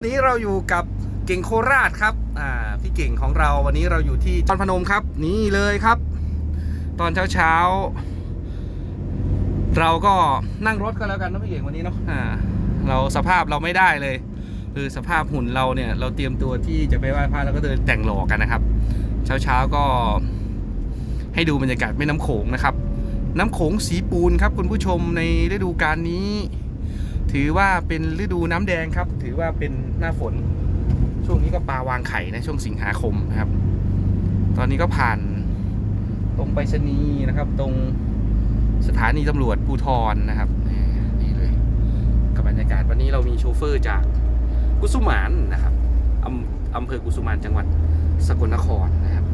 นี้เราอยู่กับเก่งโคราชครับ อ่า พี่เก่งของเราวันนี้เราอยู่ที่ตอนพนมครับ นี่เลยครับ ตอนเช้าเช้าเราก็นั่งรถกันแล้วกันนะพี่เก่งวันนี้เนาะ อ่า เราสภาพเราไม่ได้เลย คือสภาพหุ่นเราเนี่ยเราเตรียมตัวที่จะไปไหว้พระแล้วก็เดินแต่งหล่อกันนะครับ เช้าเช้าก็ให้ดูบรรยากาศแม่น้ำโขงนะครับ น้ำโขงสีปูนครับคุณผู้ชมในฤดูกาลนี้ ถือว่าเป็นฤดูน้ำแดงครับ ถือว่าเป็นหน้าฝน ช่วงนี้ก็ปลาวางไข่นะช่วงสิงหาคมนะครับ ตอนนี้ก็ผ่านตรงไปรษณีย์นะครับ ตรงสถานีตำรวจภูทรนะครับนี่นี่เลยกับบรรยากาศวันนี้เรามีโชเฟอร์จากกุสุมานนะครับอำอำเภอกุสุมานจังหวัดสกลนครนะครับ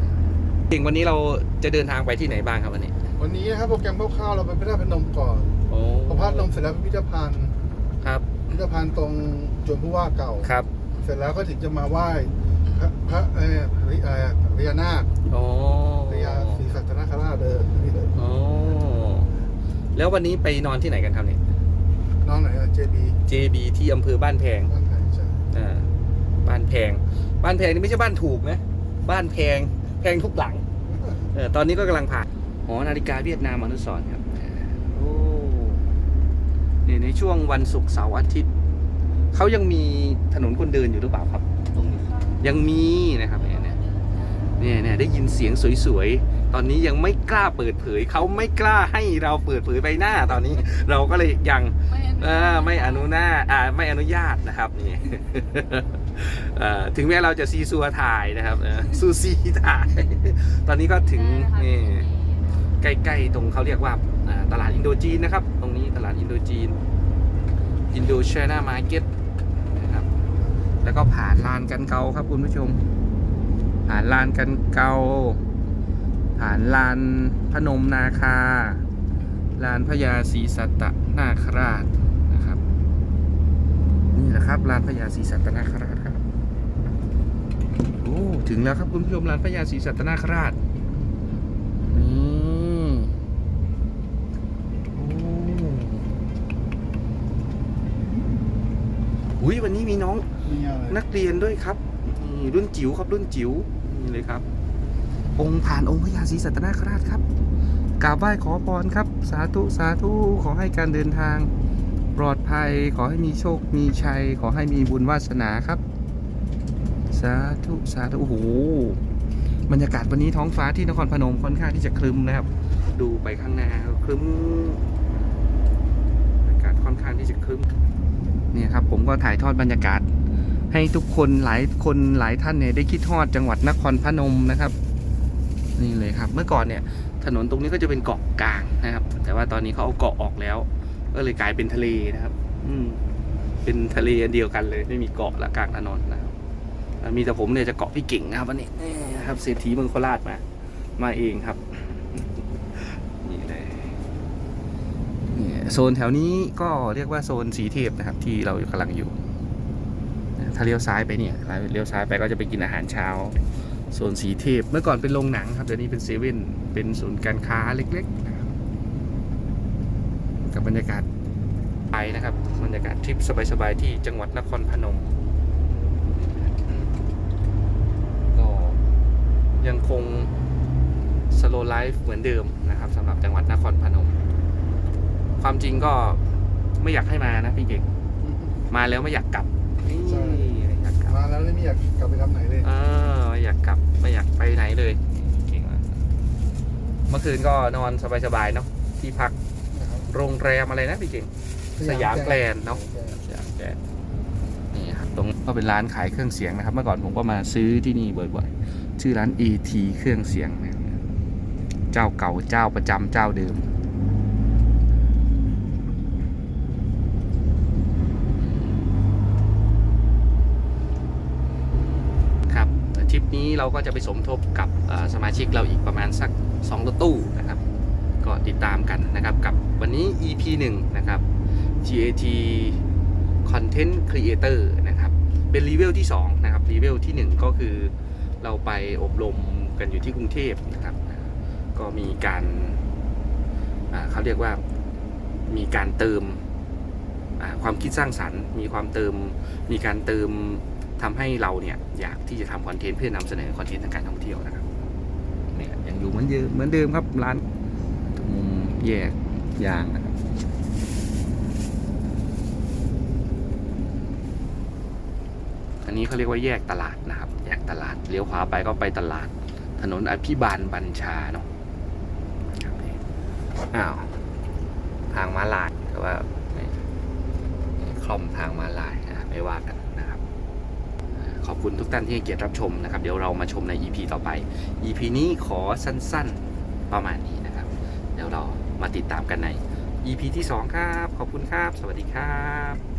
เก่งวันนี้เราจะเดินทางไปที่ไหนบ้างครับวันนี้ วันนี้นะครับโปรแกรมคร่าวๆเราไปพระธาตุพนมก่อนโอ้พอพระธาตุพนมเสร็จแล้วไปพิพิธภัณฑ์ ครับพิพิธภัณฑ์ตรงจวนผู้ว่าเก่า ครับ เสร็จแล้วก็ถึงจะมาไหว้พระพระเอ่อพระเอ่อพญานาคโอ้พญาศรีสัตนคราชเดินนี่เลยอ๋อแล้ววันนี้ไปนอนที่ไหนกันครับเนี่ยน้องไหนอะเจบี JB ที่อำเภอบ้านแพงบ้านไผ่ใช่อ่าบ้านแพง บ้านแพงนี่ไม่ใช่บ้านถูกนะบ้านแพงแพงทุกหลังเออตอนนี้ก็กำลังผ่านหอนาฬิกาเวียดนามอนุสรณ์ครับโอ้นี่ ในช่วงวันศุกร์เสาร์อาทิตย์เขายังมีถนนคนเดินอยู่หรือเปล่าครับ ตรงนี้ยังมีนะครับเนี่ยเนี่ยเนี่ยเนี่ยได้ยินเสียงสวยๆ ตอนนี้ยังไม่กล้าเปิดเผยเขาไม่กล้าให้เราเปิดเผยใบหน้าตอนนี้ เราก็เลยยังเออไม่อนุญาตอ่าไม่อนุญาตนะครับนี่เอ่อถึงแม้เราจะซีซัวถ่ายนะครับเออซูซีถ่าย ตอนนี้ก็ถึงนี่ใกล้ๆตรงเขาเรียกว่าอ่าตลาดอินโดจีนนะครับ ตรงนี้ตลาดอินโดจีน อินโดช i นามาร์เก็ตนะครับ แล้วก็ผ่านลานกันเกาครับคุณผู้ชม ผ่านลานกันเกา ผ่านลานพนมนาคา ลานพญาศรีสัตนาคราชนะครับ นี่แหละครับลานพญาศรีสัตนาคราชครับ โอ้ ถึงแล้วครับคุณผู้ชมลานพญาศรีสัตนาคราชนี่โอ้ หุยวันนี้มีน้องมีอะไรนักเรียนด้วยครับนี่รุ่นจิ๋วครับรุ่นจิ๋วนี่เลยครับ องค์ผ่านองค์พญาศรีสัตนาคราชครับกราบไหว้ขอพรครับ สาธุสาธุขอให้การเดินทาง ปลอดภัย ขอให้มีโชคมีชัย ขอให้มีบุญวาสนาครับ สาธุสาธุโอ้โหบรรยากาศวันนี้ท้องฟ้าที่นครพนมค่อนข้างที่จะครึ้มนะครับ ดูไปข้างหน้าครึ้มบรรยากาศค่อนข้างที่จะครึ้ม เนี่ยครับผมก็ถ่ายทอดบรรยากาศ ให้ทุกคนหลายคนหลายท่านเนี่ยได้คิดทอดจังหวัดนครพนมนะครับนี่เลยครับ เมื่อก่อนเนี่ยถนนตรงนี้ก็จะเป็นเกาะกลางนะครับ แต่ว่าตอนนี้เขาเอาเกาะออกแล้ว ก็เลยกลายเป็นทะเลนะครับ อืมเป็นทะเลเดียวกันเลย ไม่มีเกาะละกลางถนนนะครับมีแต่ผมเนี่ยจะเกาะพี่เก่งนะครับวันนี้นะครับเศรษฐีเมืองโคราชมา มาเองครับ นี่เลยนี่ โซนแถวนี้ก็เรียกว่าโซนสีเทพนะครับ ที่เรากำลังอยู่ ถ้าเลี้ยวซ้ายไปเนี่ยเลี้ยวซ้ายไปก็จะไปกินอาหารเช้าโซนสีเทพเมื่อก่อนเป็นโรงหนังครับเดี๋ยวนี้เป็นเซเว่นเป็นศูนย์การค้าเล็กๆนะครับกับบรรยากาศไปนะครับบรรยากาศทริปสบายๆที่จังหวัดนครพนมก็ยังคงสโลไลฟ์เหมือนเดิมนะครับสำหรับจังหวัดนครพนม ความจริงก็ไม่อยากให้มานะพี่เก่งมาแล้วไม่อยากกลับนี่ไม่อยากกลับมาแล้วเลยไม่อยากกลับไปทำไหนเลย เออไม่อยากกลับไม่อยากไปไหนเลยเก่งมากเมื่อคืนก็นอนสบายๆเนาะที่พักนะครับโรงแรมอะไรนะพี่เก่ง สยามแกรนด์เนาะ สยามแกรนด์นี่ครับตรงก็เป็นร้านขายเครื่องเสียงนะครับ เมื่อก่อนผมก็มาซื้อที่นี่บ่อยๆ ชื่อร้าน AT เครื่องเสียงนะครับเจ้าเก่าเจ้าประจำเจ้าเดิม ครับทริป นี้เราก็จะไปสมทบกับสมาชิกเราอีกประมาณสัก2รถตู้นะครับ ก็ติดตามกันนะครับกับวันนี้ EP 1 นะครับ GAT Content Creator นะครับ เป็นรีเวลที่ 2 นะครับรีเวลที่ 1 ก็คือเราไปอบรมกันอยู่ที่กรุงเทพนะครับ ก็มีการาเขาเรียกว่ามีการเติมความคิดสร้างสรรค์ มีความเติมมีการเติม ทำให้เราเนี่ยอยากที่จะทำคอนเทนต์เพื่อนำเสนอคอนเทนต์ทางการท่องเที่ยวนะครับเนี่ยยังอยู่เหมือนเดิมเหมือนเดิมครับร้านมุมแยกยางนะครับอันนี้เขาเรียกว่าแยกตลาดนะครับ แยกตลาดเลี้ยวขวาไปก็ไปตลาด ถนนอภิบาลบัญชาเนาะครับนี่อ้าวทางม้าลายแต่ว่าไม่คล่อมทางม้าลายนะไม่ว่ากันนะครับอ่า ขอบคุณทุกท่านที่ให้เกียรติรับชมนะครับ เดี๋ยวเรามาชมใน EP ต่อไป EP นี้ขอสั้นๆประมาณนี้นะครับ เดี๋ยวเรามาติดตามกันใน EP ที่ 2 ครับ ขอบคุณครับ สวัสดีครับ